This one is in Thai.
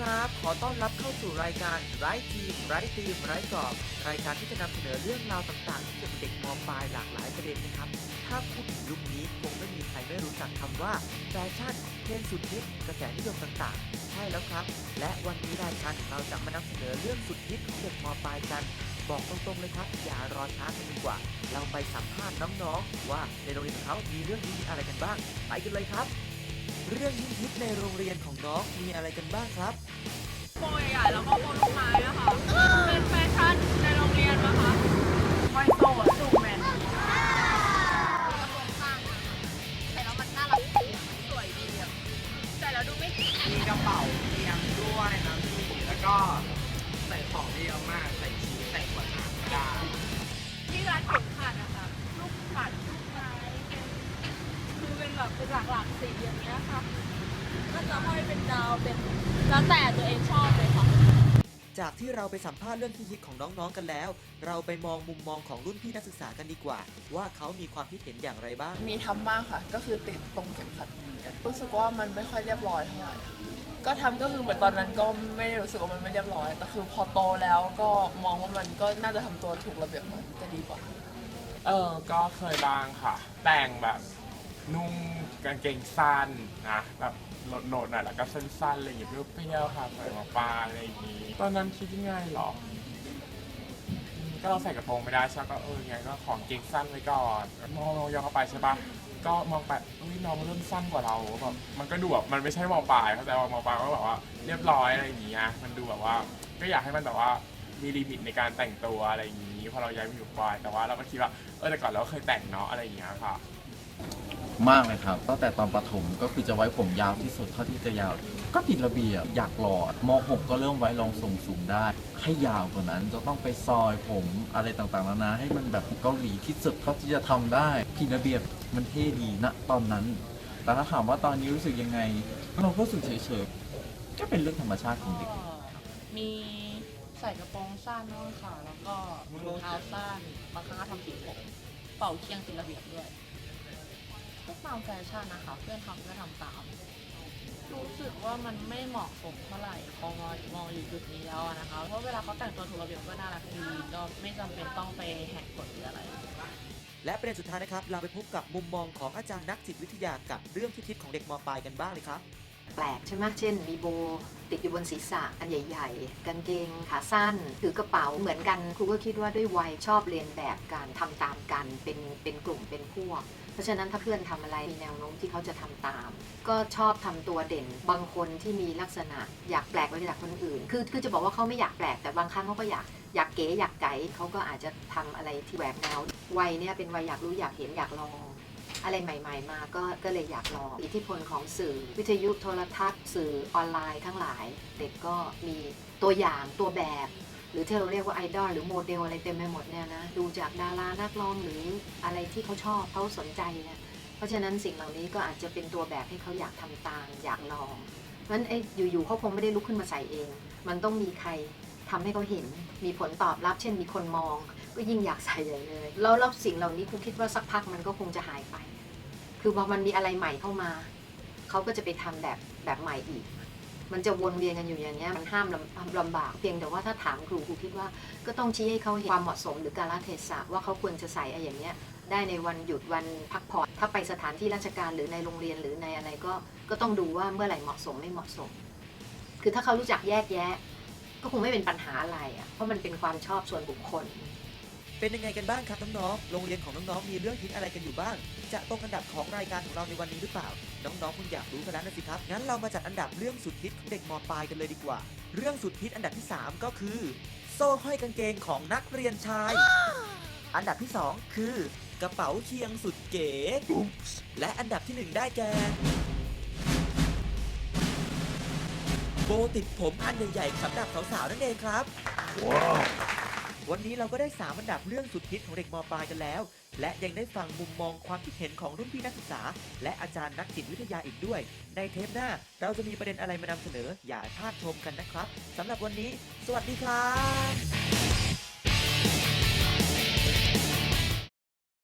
ครับ ขอต้อนรับเข้าสู่รายการไร้ทีมไร้ทีมไร้กรอบ รายการที่จะนำเสนอเรื่องราวต่างๆที่เกี่ยวกับเด็กมปลายหลากหลายประเด็นนะครับ ถ้าพูดถึงยุคนี้คงไม่มีใครไม่รู้จักคำว่าแฟชั่นเทรนด์สุดฮิตกระแสนิยมต่างๆ ใช่แล้วครับ และวันนี้รายการของเราจะมานำเสนอเรื่องสุดฮิตของเด็กมปลายกัน บอกตรงๆเลยครับอย่ารอช้ากันดีกว่า เราไปสัมภาษณ์น้องๆว่าในโรงเรียนของเขามีเรื่องฮิตอะไรกันบ้าง ไปกันเลยครับ เรื่องฮิตๆในโรงเรียนของน้องมีอะไรกันบ้างครับ โปรใหญ่ๆแล้วก็โปรลูกไม้นะคะ จะห้อยเป็นดาวเป็นแล้วแต่ตัวเองชอบเลยค่ะ จากที่เราไปสัมภาษณ์เรื่องฮิตๆของน้องๆกันแล้ว เราไปมองมุมมองของรุ่นพี่นักศึกษากันดีกว่า ว่าเขามีความคิดเห็นอย่างไรบ้าง มีทำบ้างค่ะ ก็คือติดตรงเข็มขัดรู้สึกว่ามันไม่ค่อยเรียบร้อยเท่าไหร่ก็ทำก็คือเหมือนตอนนั้นก็ไม่ได้รู้สึกว่ามันไม่เรียบร้อย แต่คือพอโตแล้วก็มองว่ามันก็น่าจะทำตัวถูกระเบียบมันจะดีกว่า เออ ก็เคยบ้างค่ะ แต่งแบบ นุ่งกางเกงสั้นนะแบบโหนดๆหน่อยแล้วก็สั้นๆอะไรอย่างเงี้ยเปรี้ยวๆค่ะใส่หมาปลาอะไรอย่างงี้ ตอนนั้นคิดยังไงหรออืมก็เราใส่กระโปรงไม่ได้ใช่ปะก็เออไงก็ของเกงสั้นไว้ก่อนมองย้อนเข้าไปใช่ปะก็มองไปอุ้ยน้องเริ่มสั้นกว่าเราแบบมันก็ดูแบบมันไม่ใช่หมปลายเข้าใจว่ามปลายก็แบบว่าเรียบร้อยอะไรอย่างเงี้ยมันดูแบบว่า ก็อยากให้มันแบบว่ามีลิมิตในการแต่งตัวอะไรอย่างงี้พอเราย้ายมาอยู่ปลายแต่ว่าเราก็คิดว่าเออแต่ก่อนเราก็เคยแต่งเนาะอะไรอย่างเงี้ยค่ะ มากเลยครับตั้งแต่ตอนประถมก็คือจะไว้ผมยาวที่สุดเท่าที่จะยาว ก็ติดระเบียบอยากหลอดม .6 ก็เริ่มไว้รองทรงสูงได้ ให้ยาวกว่านั้นจะต้องไปซอยผมอะไรต่างๆนานาให้มันแบบเกาหลีที่สุดเท่าที่จะทำได้ผิดระเบียบมันเท่ดีณตอนนั้น แต่ถ้าถามว่าตอนนี้รู้สึกยังไง เราก็รู้สึกเฉยๆก็เป็นเรื่องธรรมชาติของเด็กมีใส่กระโปรงสั้นน้องค่ะแล้วก็รองเท้าสั้นบางครั้งก็ทำสีผมเป่าเคียงติดระเบียบด้วย ก็ตามแฟชั่นนะคะ เพื่อนทำก็ทำตาม รู้สึกว่ามันไม่เหมาะสมเท่าไหร่พอมามองอยู่จุดนี้แล้วอะนะคะ เพราะเวลาเขาแต่งตัวถูกระเบียบก็น่ารักดีก็ไม่จำเป็นต้องไปแหกกฎหรืออะไร และประเด็นสุดท้ายนะครับ เราไปพบกับมุมมองของอาจารย์นักจิตวิทยากับเรื่องฮิตๆของเด็กมปลายกันบ้างเลยครับ ปลกใช่ไหมเช่น มีโบติดอยู่บนศีรษะอันใหญ่ ๆ กางเกงขาสั้น ถือกระเป๋าเหมือนกันครูก็คิดว่าด้วยวัยชอบเรียนแบบการทำตามกันเป็นเป็นกลุ่มเป็นพวก เพราะฉะนั้นถ้าเพื่อนทำอะไรมีแนวโน้มที่เขาจะทำตาม ก็ชอบทำตัวเด่น บางคนที่มีลักษณะอยากแปลกไปจากคนอื่น คือคือจะบอกว่าเขาไม่อยากแปลกแต่บางครั้งเขาก็อยากอยากเก๋อยากไก๋เขาก็อาจจะทำอะไรที่แหวกแนววัยเนี่ยเป็นวัยอยากรู้อยากเห็นอยากลอง อะไรใหม่ ๆ มาก็ก็เลยอยากลองอิทธิพลของสื่อ วิทยุโทรทัศน์ สื่อออนไลน์ทั้งหลาย เด็กก็มีตัวอย่างตัวแบบ หรือที่เราเรียกว่าไอดอลหรือโมเดลอะไรเต็มไปหมดเนี่ยนะดูจากดารานักร้องหรืออะไรที่เขาชอบเขาสนใจเนี่ยเพราะฉะนั้นสิ่งเหล่านี้ก็อาจจะเป็นตัวแบบให้เขาอยากทำตามอยากลองเพราะฉะนั้นไอ้อยู่ๆเขาคงไม่ได้ลุกขึ้นมาใส่เอง มันต้องมีใครทำให้เขาเห็น มีผลตอบรับเช่นมีคนมอง ก็ยิ่งอยากใส่ใหญ่เลย แล้วแล้วสิ่งเหล่านี้ครูคิดว่าสักพักมันก็คงจะหายไป คือพอมันมีอะไรใหม่เข้ามา เขาก็จะไปทำแบบแบบใหม่อีก มันจะวนเวียนกันอยู่อย่างเงี้ย มันห้ามลำลำบาก เพียงแต่ว่าถ้าถามครูครูคิดว่าก็ต้องชี้ให้เขาเห็นความเหมาะสมหรือการลเทศะว่าเขาควรจะใส่อะไรอย่างเงี้ยได้ในวันหยุดวันพักผ่อนถ้าไปสถานที่ราชการหรือในโรงเรียนหรือในอะไรก็ก็ต้องดูว่าเมื่อไหร่เหมาะสมไม่เหมาะสม คือถ้าเขารู้จักแยกแยะ ก็คงไม่เป็นปัญหาอะไรอะเพราะมันเป็นความชอบส่วนบุคคล เป็นยังไงกันบ้างครับน้องๆ โรงเรียนของน้องๆ มีเรื่องฮิตอะไรกันอยู่บ้าง จะตรงอันดับของรายการของเราในวันนี้หรือเปล่า น้องๆ คุณอยากรู้กันแล้วนะสิครับ งั้นเรามาจัดอันดับเรื่องสุดฮิตของเด็กมปลายกันเลยดีกว่า เรื่องสุดฮิตอันดับที่ 3 ก็คือ โซ่ห้อยกางเกงของนักเรียนชาย อันดับที่ 2 คือกระเป๋าเคียงสุดเก๋ และอันดับทีหนึ่1 ได้แก่โบติดผมอันใหญ่ๆสำหรับสาวๆนั่นเองครับวั วันนี้เราก็ได้3อันดับเรื่องสุดฮิตของเด็กมปลายกันแล้ว และยังได้ฟังมุมมองความคิดเห็นของรุ่นพี่นักศึกษา และอาจารย์นักจิตวิทยาอีกด้วย ในเทปหน้าเราจะมีประเด็นอะไรมานำเสนอ อย่าพลาดชมกันนะครับสำหรับวันนี้ สวัสดีครับ